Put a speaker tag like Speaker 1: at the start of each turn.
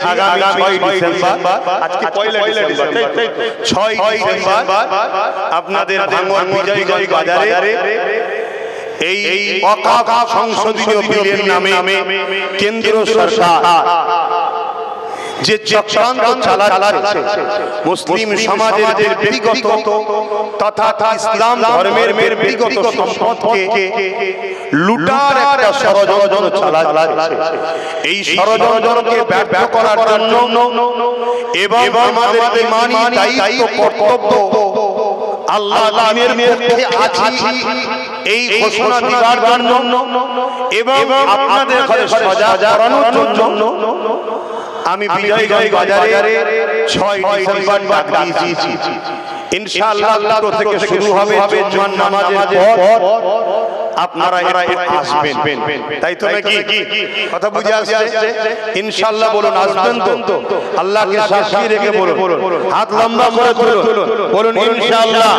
Speaker 1: আগামী ছয় ডিসেম্বর আজকে পয়লা ডিসেম্বর। তাই তো? ছয় ডিসেম্বর আপনাদের ভাঙন বিজয়গঞ্জ বাজারে এই এই অকাক সংসদীয় বিলের নামে কেন্দ্র সরকার। যে চক্রান্ত চালাচ্ছে মুসলিম সমাজের ব্যক্তিগত তথা ইসলাম ধর্মের মের ব্যক্তিগত সম্পদকে লুটার একটা ষড়যন্ত্র চালাচ্ছে। এই ষড়যন্ত্রকে ব্যর্থ করার জন্য এবং আমাদের ইমানি দায়িত্ব কর্তব্য আল্লাহ দিনের পক্ষে আছি। এই ঘোষণা দেওয়ার জন্য এবং আপনাদের ঘরে সজাগ করানোর জন্য আমি বিজয়গঞ্জ বাজারে ছয় ডিসেম্বর ডাক দিয়েছি। ইনশাআল্লাহ আল্লাহ থেকে শুরু হবে জুমার নামাজের পর। আপনারা আসবেন। তাই তো নাকি? কথা বুঝে আসছে? ইনশাআল্লাহ বলুন আসবেন তো? আল্লাহকে সাক্ষী রেখে বলুন। হাত লম্বা করে তুলুন। বলুন ইনশাআল্লাহ।